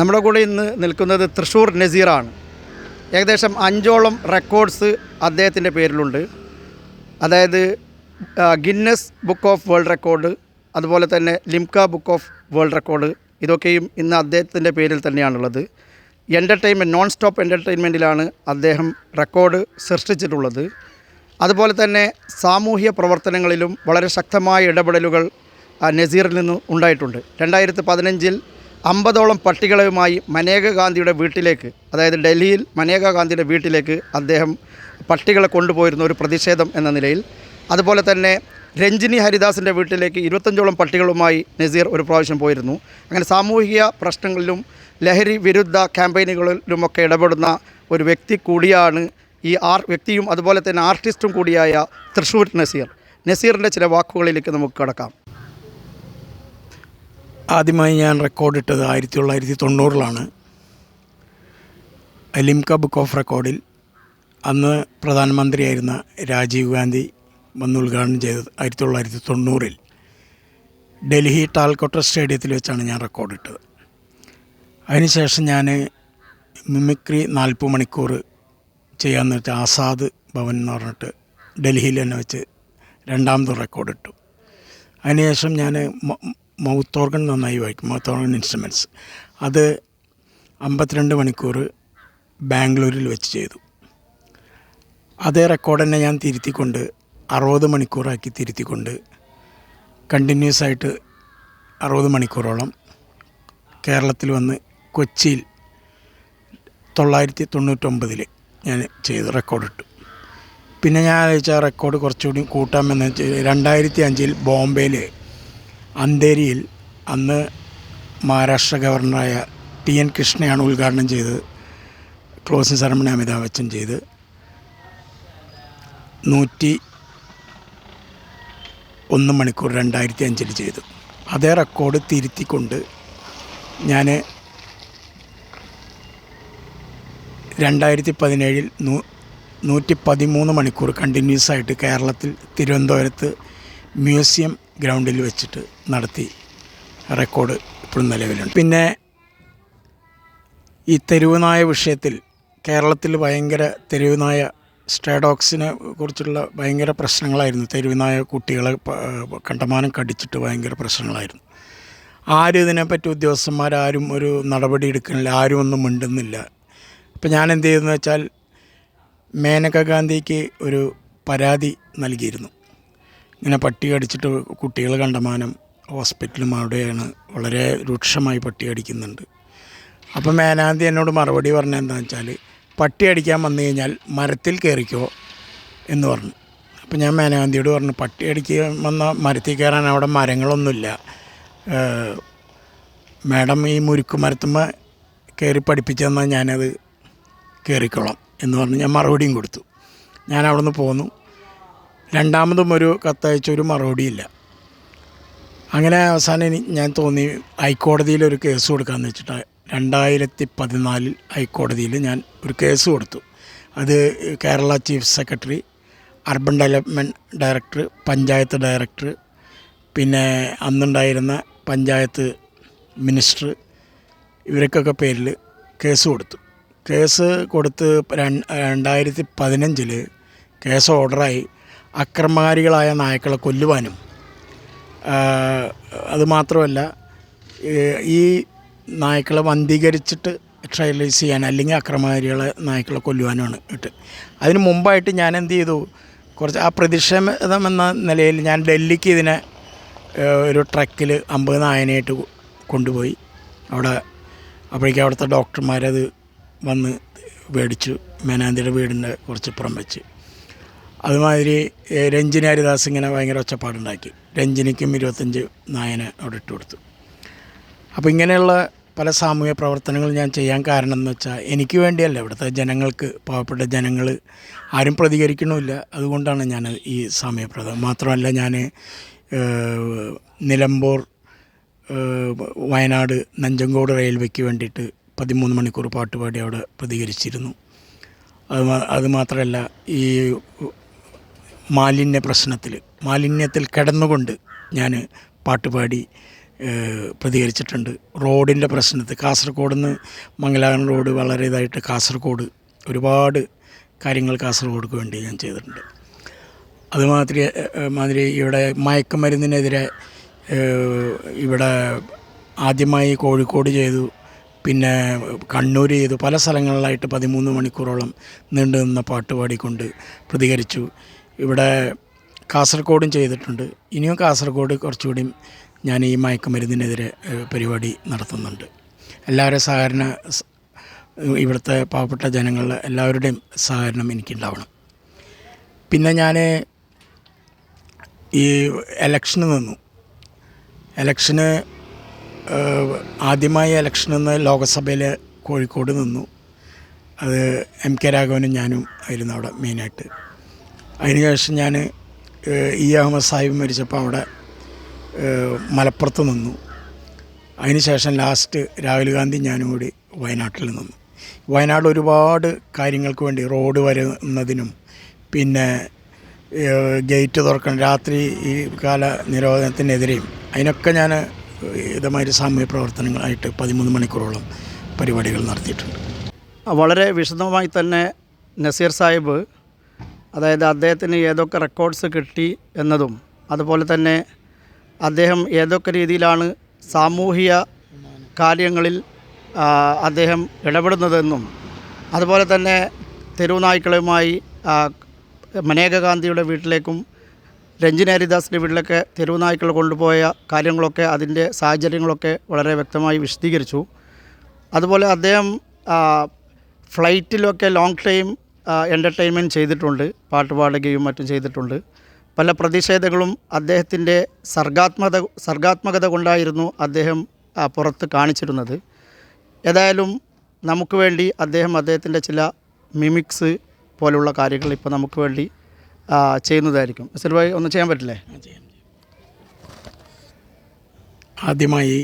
നമ്മുടെ കൂടെ ഇന്ന് നിൽക്കുന്നത് തൃശ്ശൂർ നസീറാണ്. ഏകദേശം അഞ്ചോളം റെക്കോർഡ്സ് അദ്ദേഹത്തിന്റെ പേരിലുണ്ട്. അതായത് Guinness book of world record അതുപോലെ തന്നെ Limca book of world record ഇതൊക്കെയും ഇന്ന് അദ്ദേഹത്തിന്റെ പേരിൽ തന്നെയാണുള്ളത്. എന്റർടൈൻമെന്റ് നോൺ സ്റ്റോപ്പ് എന്റർടൈൻമെന്റിലാണ് അദ്ദേഹം റെക്കോർഡ് സൃഷ്ടിച്ചിട്ടുള്ളത്. അതുപോലെ തന്നെ സാമൂഹ്യ പ്രവർത്തനങ്ങളിലും വളരെ ശക്തമായ ഇടപെടലുകൾ നസീറിൽ നിന്ന് ഉണ്ടായിട്ടുണ്ട്. രണ്ടായിരത്തി പതിനഞ്ചിൽ അമ്പതോളം പട്ടികളുമായി മനേക ഗാന്ധിയുടെ വീട്ടിലേക്ക് അതായത് ഡൽഹിയിൽ മനേക ഗാന്ധിയുടെ വീട്ടിലേക്ക് അദ്ദേഹം പട്ടികളെ കൊണ്ടുപോയിരുന്ന ഒരു പ്രതിഷേധം എന്ന നിലയിൽ. അതുപോലെ തന്നെ രഞ്ജിനി ഹരിദാസിന്റെ വീട്ടിലേക്ക് ഇരുപത്തഞ്ചോളം പട്ടികളുമായി നസീർ ഒരു പ്രാവശ്യം പോയിരുന്നു. അങ്ങനെ സാമൂഹിക പ്രശ്നങ്ങളിലും ലഹരി വിരുദ്ധ ക്യാമ്പയിനുകളിലുമൊക്കെ ഇടപെടുന്ന ഒരു വ്യക്തി കൂടിയാണ് ഈ ആർ വ്യക്തിയും അതുപോലെ തന്നെ ആർട്ടിസ്റ്റും കൂടിയായ തൃശ്ശൂർ നസീർ. നസീറിന്റെ ചില വാക്കുകളിലേക്ക് നമുക്ക് കടക്കാം. ആദ്യമായി ഞാൻ റെക്കോർഡിട്ടത് ആയിരത്തി തൊള്ളായിരത്തി തൊണ്ണൂറിലാണ് ലിംക ബുക്ക് ഓഫ് റെക്കോർഡിൽ അന്ന് പ്രധാനമന്ത്രിയായിരുന്ന രാജീവ് ഗാന്ധി വന്ന് ഉദ്ഘാടനം ചെയ്തത് ആയിരത്തി തൊള്ളായിരത്തി തൊണ്ണൂറിൽ ഡൽഹി ടാൽക്കോട്ട സ്റ്റേഡിയത്തിൽ വെച്ചാണ് ഞാൻ റെക്കോർഡിട്ടത് അതിനുശേഷം ഞാൻ മിമിക്രി നാൽപ്പത് മണിക്കൂർ ചെയ്യാമെന്ന് വെച്ചാൽ ആസാദ് ഭവൻ എന്ന് പറഞ്ഞിട്ട് ഡൽഹിയിൽ തന്നെ വെച്ച് രണ്ടാമത് റെക്കോർഡിട്ടു അതിനുശേഷം ഞാൻ മൗത്ത് ഓർഗൻ നന്നായി വായിക്കും മൗത്ത് ഓർഗൻ ഇൻസ്ട്രുമെന്റ്സ് അത് അമ്പത്തിരണ്ട് മണിക്കൂർ ബാംഗ്ലൂരിൽ വെച്ച് ചെയ്തു. അതേ റെക്കോർഡ് തന്നെ ഞാൻ തിരുത്തിക്കൊണ്ട് അറുപത് മണിക്കൂറാക്കി തിരുത്തിക്കൊണ്ട് കണ്ടിന്യൂസ് ആയിട്ട് അറുപത് മണിക്കൂറോളം കേരളത്തിൽ വന്ന് കൊച്ചിയിൽ തൊള്ളായിരത്തി തൊണ്ണൂറ്റൊമ്പതിൽ ഞാൻ ചെയ്തു റെക്കോർഡിട്ടു. പിന്നെ ഞാൻ ആലോചിച്ച റെക്കോർഡ് കുറച്ചുകൂടി കൂട്ടാമെന്ന് വെച്ച് രണ്ടായിരത്തി അഞ്ചിൽ ബോംബെയിൽ അന്തേരിയിൽ അന്ന് മഹാരാഷ്ട്ര ഗവർണറായ ടി എൻ കൃഷ്ണയാണ് ഉദ്ഘാടനം ചെയ്തത്. ക്ലോസിംഗ് സെറമണി അമിതാഭ് ബച്ചൻ ചെയ്ത്. നൂറ്റി ഒന്ന് മണിക്കൂർ രണ്ടായിരത്തി അഞ്ചിൽ ചെയ്തു. അതേ റെക്കോർഡ് തിരുത്തിക്കൊണ്ട് ഞാൻ രണ്ടായിരത്തി പതിനേഴിൽ നൂ നൂറ്റി പതിമൂന്ന് മണിക്കൂർ കണ്ടിന്യൂസ് ആയിട്ട് കേരളത്തിൽ തിരുവനന്തപുരത്ത് മ്യൂസിയം ഗ്രൗണ്ടിൽ വെച്ചിട്ട് നടത്തി റെക്കോർഡ് ഇപ്പോഴും നിലവിലുണ്ട്. പിന്നെ ഈ തെരുവുനായ വിഷയത്തിൽ കേരളത്തിൽ ഭയങ്കര തെരുവുനായ സ്റ്റേഡോക്സിനെ കുറിച്ചുള്ള ഭയങ്കര പ്രശ്നങ്ങളായിരുന്നു. തെരുവുനായ കുട്ടികളെ കണ്ടമാനം കടിച്ചിട്ട് ഭയങ്കര പ്രശ്നങ്ങളായിരുന്നു. ആരും ഇതിനെപ്പറ്റി ഉദ്യോഗസ്ഥന്മാരാരും ഒരു നടപടി എടുക്കുന്നില്ല ആരും ഒന്നും മിണ്ടുന്നില്ല. അപ്പോൾ ഞാൻ എന്ത് ചെയ്തെന്ന് വെച്ചാൽ മേനക ഗാന്ധിക്ക് ഒരു പരാതി നൽകിയിരുന്നു. ഇങ്ങനെ പട്ടി കടിച്ചിട്ട് കുട്ടികൾ കണ്ടമാനം ഹോസ്പിറ്റലും അവിടെയാണ് വളരെ രൂക്ഷമായി പട്ടി കടിക്കുന്നുണ്ട്. അപ്പം മേനാന്തി എന്നോട് മറുപടി പറഞ്ഞത് എന്താണെന്ന് വെച്ചാൽ പട്ടി അടിക്കാൻ വന്നു കഴിഞ്ഞാൽ മരത്തിൽ കയറിക്കോ എന്ന് പറഞ്ഞു. അപ്പം ഞാൻ മേനാന്തിയോട് പറഞ്ഞു പട്ടി അടിക്കാൻ വന്ന മരത്തിൽ കയറാൻ അവിടെ മരങ്ങളൊന്നുമില്ല. മാഡം ഈ മുരുക്ക് മരത്തുമ്മ കയറി പഠിപ്പിച്ചു തന്നാൽ ഞാനത് കയറിക്കോളാം എന്ന് പറഞ്ഞ് ഞാൻ മറുപടിയും കൊടുത്തു. ഞാൻ അവിടെ നിന്ന് പോന്നു. രണ്ടാമതും ഒരു കത്തയച്ച ഒരു മറുപടിയില്ല. അങ്ങനെ അവസാനം ഞാൻ തോന്നി ഹൈക്കോടതിയിൽ ഒരു കേസ് കൊടുക്കാമെന്ന് വെച്ചിട്ട് രണ്ടായിരത്തി പതിനാലിൽ ഹൈക്കോടതിയിൽ ഞാൻ ഒരു കേസ് കൊടുത്തു. അത് Kerala chief secretary urban development director panchayat director പിന്നെ അന്നുണ്ടായിരുന്ന പഞ്ചായത്ത് മിനിസ്റ്റർ ഇവർക്കൊക്കെ പേരിൽ കേസ് കൊടുത്തു. കേസ് കൊടുത്ത് രണ്ടായിരത്തി പതിനഞ്ചിൽ കേസ് ഓർഡറായി. അക്രമകാരികളായ നായ്ക്കളെ കൊല്ലുവാനും അതുമാത്രമല്ല ഈ നായ്ക്കളെ വന്ധീകരിച്ചിട്ട് ട്രയലൈസ് ചെയ്യാൻ അല്ലെങ്കിൽ അക്രമകാരികളെ നായ്ക്കളെ കൊല്ലുവാനുമാണ് ഇട്ട്. അതിന് മുമ്പായിട്ട് ഞാൻ എന്ത് ചെയ്തു? കുറച്ച് ആ പ്രതിഷേധം എന്ന നിലയിൽ ഞാൻ ഡൽഹിക്ക് ഇതിനെ ഒരു ട്രക്കിൽ അമ്പത് നായനായിട്ട് കൊണ്ടുപോയി. അവിടെ അപ്പോഴേക്കും അവിടുത്തെ ഡോക്ടർമാരത് വന്ന് മേടിച്ചു മേനാന്തിയുടെ വീടിന്റെ കുറച്ച് പുറം വെച്ച്. അതുമാതിരി രഞ്ജിനി ഹരിദാസ് ഇങ്ങനെ ഭയങ്കര ഒച്ചപ്പാടുണ്ടാക്കി. രഞ്ജിനിക്കും ഇരുപത്തഞ്ച് നായനെ അവിടെ ഇട്ട് കൊടുത്തു. അപ്പോൾ ഇങ്ങനെയുള്ള പല സാമൂഹ്യ പ്രവർത്തനങ്ങൾ ഞാൻ ചെയ്യാൻ കാരണം എന്ന് വെച്ചാൽ എനിക്ക് വേണ്ടിയല്ല ഇവിടുത്തെ ജനങ്ങൾക്ക് പാവപ്പെട്ട ജനങ്ങൾ ആരും പ്രതികരിക്കണമില്ല. അതുകൊണ്ടാണ് ഞാൻ ഈ പ്രവർത്തനം. മാത്രമല്ല ഞാൻ നിലമ്പൂർ വയനാട് നഞ്ചങ്കോട് റെയിൽവേക്ക് വേണ്ടിയിട്ട് പതിമൂന്ന് മണിക്കൂർ പാട്ടുപാടി അവിടെ പ്രതികരിച്ചിരുന്നു. അത് അതുമാത്രമല്ല അത് മാത്രമല്ല ഈ മാലിന്യ പ്രശ്നത്തിൽ മാലിന്യത്തിൽ കിടന്നുകൊണ്ട് ഞാൻ പാട്ടുപാടി പ്രതികരിച്ചിട്ടുണ്ട്. റോഡിന്റെ പ്രശ്നത്തിൽ കാസർഗോഡ് നിന്ന് മംഗലാപുരം റോഡ് വളരെ ഇതായിട്ട് കാസർഗോഡ് ഒരുപാട് കാര്യങ്ങൾ കാസർഗോഡ്ക്ക് വേണ്ടി ഞാൻ ചെയ്തിട്ടുണ്ട്. അതുമാതിരി മാതിരി ഇവിടെ മയക്കുമരുന്നിനെതിരെ ഇവിടെ ആദ്യമായി കോഴിക്കോട് ചെയ്തു പിന്നെ കണ്ണൂർ ചെയ്തു പല സ്ഥലങ്ങളിലായിട്ട് പതിമൂന്ന് മണിക്കൂറോളം നീണ്ടു നിന്ന പാട്ട് പാടിക്കൊണ്ട് പ്രതികരിച്ചു. ഇവിടെ കാസർഗോഡും ചെയ്തിട്ടുണ്ട്. ഇനിയും കാസർഗോഡ് കുറച്ചുകൂടി ഞാൻ ഈ മയക്കുമരുന്നിനെതിരെ പരിപാടി നടത്തുന്നുണ്ട്. എല്ലാവരും സഹകരണ ഇവിടുത്തെ പാവപ്പെട്ട ജനങ്ങളുടെ എല്ലാവരുടെയും സഹകരണം എനിക്കുണ്ടാവണം. പിന്നെ ഞാൻ ഈ എലക്ഷന് നിന്നു. എലക്ഷന് ആദ്യമായി ഇലക്ഷൻ നിന്ന് ലോകസഭയിൽ കോഴിക്കോട് നിന്നു. അത് എം കെ രാഘവനും ഞാനും ആയിരുന്നു അവിടെ മെയിനായിട്ട് അതിനുശേഷം ഞാൻ ഇ അഹമ്മദ് സാഹിബ് മരിച്ചപ്പോൾ അവിടെ മലപ്പുറത്ത് നിന്നു. അതിനുശേഷം ലാസ്റ്റ് രാഹുൽ ഗാന്ധി ഞാനും കൂടി വയനാട്ടിൽ നിന്നു. വയനാട് ഒരുപാട് കാര്യങ്ങൾക്ക് വേണ്ടി റോഡ് വരുന്നതിനും പിന്നെ ഗേറ്റ് തുറക്കണം രാത്രി ഈ കാല നിരോധനത്തിനെതിരെയും അതിനൊക്കെ ഞാൻ ഇതേമാതിരി സാമൂഹ്യ പ്രവർത്തനങ്ങളായിട്ട് പതിമൂന്ന് മണിക്കൂറോളം പരിപാടികൾ നടത്തിയിട്ടുണ്ട്. വളരെ വിശദമായി തന്നെ നസീർ സാഹിബ് അതായത് അദ്ദേഹത്തിന് ഏതൊക്കെ റെക്കോർഡ്സ് കിട്ടി എന്നതും അതുപോലെ തന്നെ അദ്ദേഹം ഏതൊക്കെ രീതിയിലാണ് സാമൂഹിക കാര്യങ്ങളിൽ അദ്ദേഹം ഇടപെടുന്നതെന്നും അതുപോലെ തന്നെ തെരുവുനായ്ക്കളുമായി ആ, മനേക ഗാന്ധിയുടെ വീട്ടിലേക്കും രഞ്ജിന ഹരിദാസിന്റെ വീട്ടിലൊക്കെ തെരുവുനായ്ക്കൾ കൊണ്ടുപോയ കാര്യങ്ങളൊക്കെ അതിന്റെ സാഹചര്യങ്ങളൊക്കെ വളരെ വ്യക്തമായി വിശദീകരിച്ചു. അതുപോലെ അദ്ദേഹം ഫ്ലൈറ്റിലൊക്കെ ലോങ് ടൈം എന്റർടൈൻമെന്റ് ചെയ്തിട്ടുണ്ട് പാട്ട് പാടുകയും മറ്റും ചെയ്തിട്ടുണ്ട്. പല പ്രതിഷേധങ്ങളും അദ്ദേഹത്തിന്റെ സർഗാത്മത സർഗാത്മകത കൊണ്ടായിരുന്നു അദ്ദേഹം പുറത്ത് കാണിച്ചിരുന്നത്. ഏതായാലും നമുക്ക് വേണ്ടി അദ്ദേഹം അദ്ദേഹത്തിന്റെ ചില മിമിക്സ് പോലുള്ള കാര്യങ്ങൾ ഇപ്പോൾ നമുക്ക് വേണ്ടി ചെയ്യുന്നതായിരിക്കും. മിസ്റ്റർ ഒന്ന് ചെയ്യാൻ പറ്റില്ലേ? ആദ്യമായി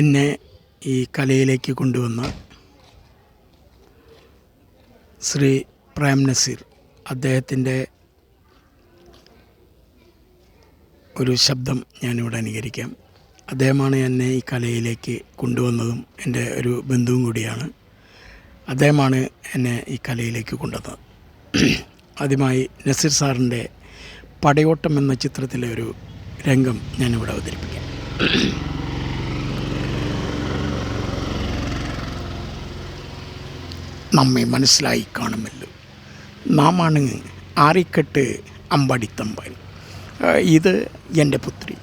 എന്നെ ഈ കലയിലേക്ക് കൊണ്ടുവന്ന ശ്രീ പ്രേം നസീർ അദ്ദേഹത്തിന്റെ ഒരു ശബ്ദം ഞാനിവിടെ അനുകരിക്കാം. അദ്ദേഹമാണ് എന്നെ ഈ കലയിലേക്ക് കൊണ്ടുവന്നതും എന്റെ ഒരു ബന്ധുവും കൂടിയാണ്. അദ്ദേഹമാണ് എന്നെ ഈ കലയിലേക്ക് കൊണ്ടുവന്നത്. ആദ്യമായി നസീർ സാറിന്റെ പടയോട്ടം എന്ന ചിത്രത്തിലെ ഒരു രംഗം ഞാനിവിടെ അവതരിപ്പിക്കാം. നമ്മെ മനസ്സിലായി കാണുമല്ലോ. നാമാണ് ആറിക്കെട്ട് അമ്പാടിത്തമ്പൻ. ഇത് എന്റെ പുത്രി.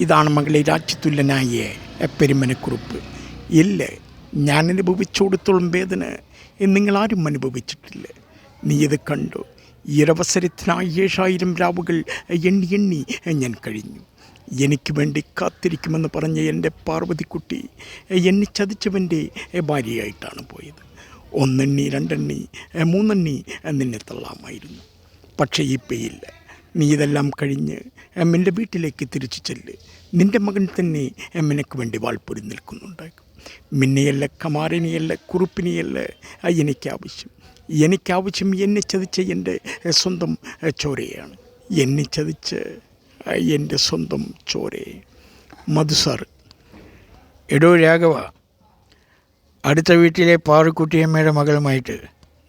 ഇതാണ് മകളെ രാജ്യത്തുല്യനായ പെരുമനക്കുറിപ്പ്. ഇല്ല ഞാൻ അനുഭവിച്ചോടത്തോളം വേദന നിങ്ങളാരും അനുഭവിച്ചിട്ടില്ല. നീ ഇത് കണ്ടു? ഈ ഒരവസരത്തിനായി ഏഴായിരം രാവുകൾ എണ്ണി എണ്ണി ഞാൻ കഴിഞ്ഞു. എനിക്ക് വേണ്ടി കാത്തിരിക്കുമെന്ന് പറഞ്ഞ എന്റെ പാർവതിക്കുട്ടി എന്നെ ചതിച്ചവന്റെ ഭാര്യയായിട്ടാണ് പോയത്. ഒന്നെണ്ണി രണ്ടെണ്ണി മൂന്നെണ്ണി നിന്നെ തള്ളാമായിരുന്നു. പക്ഷേ ഈ പേയില്ല നീ ഇതെല്ലാം കഴിഞ്ഞ് എമ്മിന്റെ വീട്ടിലേക്ക് തിരിച്ചു ചെല്ല്. നിന്റെ മകൻ തന്നെ എമ്മിനക്ക് വേണ്ടി വാൾപ്പൊരി നിൽക്കുന്നുണ്ടാകും. മിന്നെയല്ല കമാറിനെയല്ല കുറുപ്പിനെയല്ല എനിക്ക് ആവശ്യം എനിക്ക് ആവശ്യം എന്നെ ചതിച്ച എന്റെ സ്വന്തം ചോരയാണ്. എന്നെ ചതിച്ച് എന്റെ സ്വന്തം ചോരയെ. മധുസാർ എടോ രാഘവ അടുത്ത വീട്ടിലെ പാറുക്കുട്ടിയമ്മയുടെ മകളുമായിട്ട്.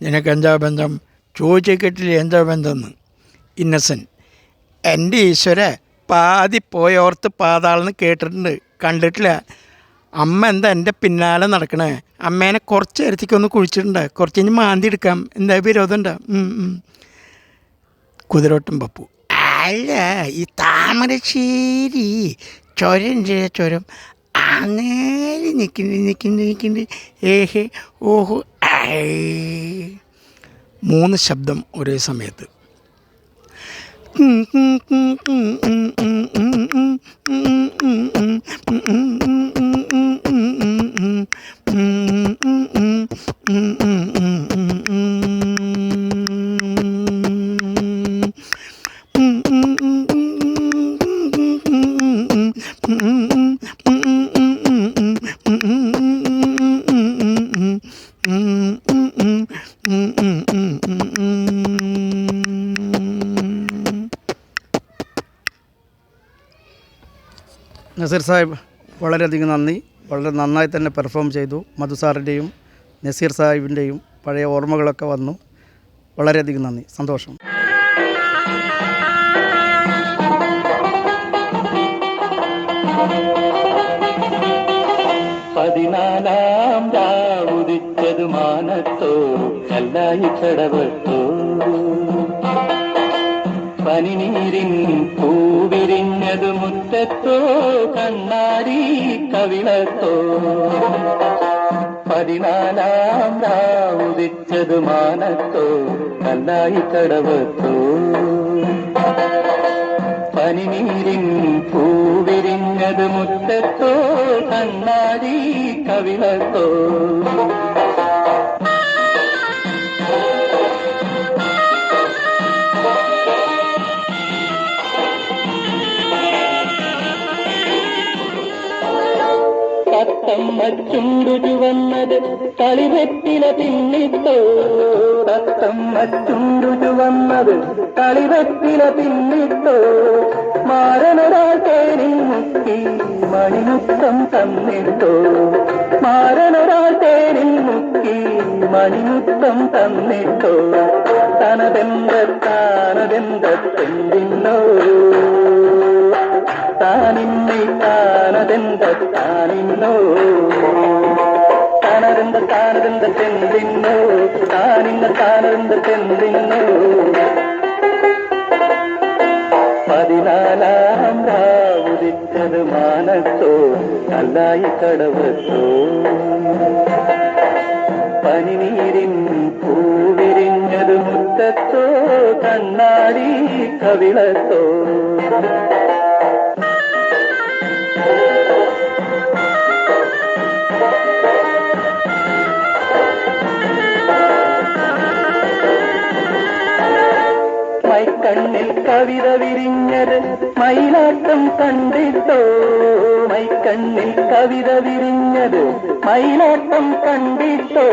നിനക്ക് എന്താ ബന്ധം ചോദിച്ചേക്കെട്ടിൽ എന്താ ബന്ധമെന്ന് ഇന്നസൻ എന്റെ ഈശ്വര പാതി പോയോർത്ത് പാതാളെന്ന് കേട്ടിട്ടുണ്ട്. കണ്ടിട്ടില്ല. അമ്മ എന്താ എന്റെ പിന്നാലെ നടക്കണേ? അമ്മേനെ കുറച്ച് ഇരത്തിക്കൊന്ന് കുഴിച്ചിട്ടുണ്ട് കുറച്ച് കഴിഞ്ഞ് മാന്തി എടുക്കാം. എന്താ വിരോധമുണ്ടോ. കുതിരോട്ടം പപ്പു. അല്ല ഈ താമരശ്ശേരി. ചുരം ചുരം. അങ്ങനെ ഞെക്കിണ്ട് ഞെക്കിണ്ട് ഞെക്കിണ്ട് ഏഹേ ഓഹോ മൂന്ന് ശബ്ദം ഒരേ സമയത്ത് ഉം നസീർ സാഹിബ് വളരെയധികം നന്ദി. വളരെ നന്നായി തന്നെ പെർഫോം ചെയ്തു. മധു സാറിന്റെയും നസീർ സാഹിബിന്റെയും പഴയ ഓർമ്മകളൊക്കെ വന്നു. വളരെയധികം നന്ദി. സന്തോഷം. പതിനാലാം രാവുദിച്ചത് മാനത്തോ കല്ലായി പനിനീരിൻ പൂവിരിഞ്ഞത് മുറ്റത്തോ കണ്ണാടി കവിളത്തോ. പതിനാലാം രാവുദിച്ചത് മാനത്തോ കല്ലായി കടവത്തോ. പനിനീരിൻ പൂവിരിഞ്ഞത് മുറ്റത്തോ കണ്ണാടി കവിളത്തോ. കളിവെറ്റില പിന്നിട്ടോ? തത്തമ്മ ചുണ്ടു ചുവന്നത് കളിവെറ്റില പിന്നിട്ടോ? മാരനൊരാൾ തേനിൽ മുക്കി മണിമുത്തം തന്നിട്ടോ? മാരനൊരാൾ തേനിൽ മുക്കി മണിമുത്തം തന്നിട്ടോ? തനതെന്ത താനിന്നെ താനതെന്ത താനിന്നോ താനതെന്ത താനതെന്ത തെന്തിന്നോ? താനിന്ന താനതെന്ത തെന്തിന്നോ? പതിനാലാം രാവുദിച്ചത് മാനത്തോ നല്ലായി കടവത്തോ? പനിനീരിൻ പൂവിരിഞ്ഞത് മുറ്റത്തോ കണ്ണാടി കവിളത്തോ? മൈക്കണ്ണിൽ കവിത വിരിഞ്ഞത് മൈലാട്ടം കണ്ടിട്ടോ? മൈക്കണ്ണിൽ കവിത വിരിഞ്ഞത് മൈലാട്ടം കണ്ടിട്ടോ?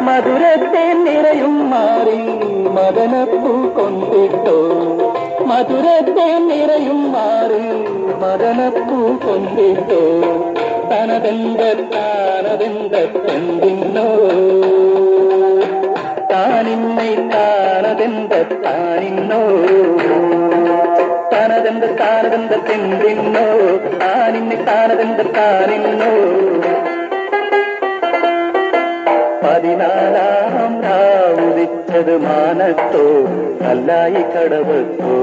മധുരത്തെ നിറയും മാറി മദനപ്പൂ കൊണ്ടിട്ടോ? മധുരത്തെ നിറയും മാറി മദനപ്പൂ കൊണ്ടിട്ടോ? തനതെന്ത താനതെന്ത തെന്തിന്നോ താനിന്നെ താനതെന്ത താനിന്നോ താനതെന്ത താനതെന്ത തെന്തിന്നോ താനിന്നെ താനതെന്ത താനിന്നോ പതിനാലാം രാവുദിച്ചത് മാനത്തോ കല്ലായി കടവത്തോ?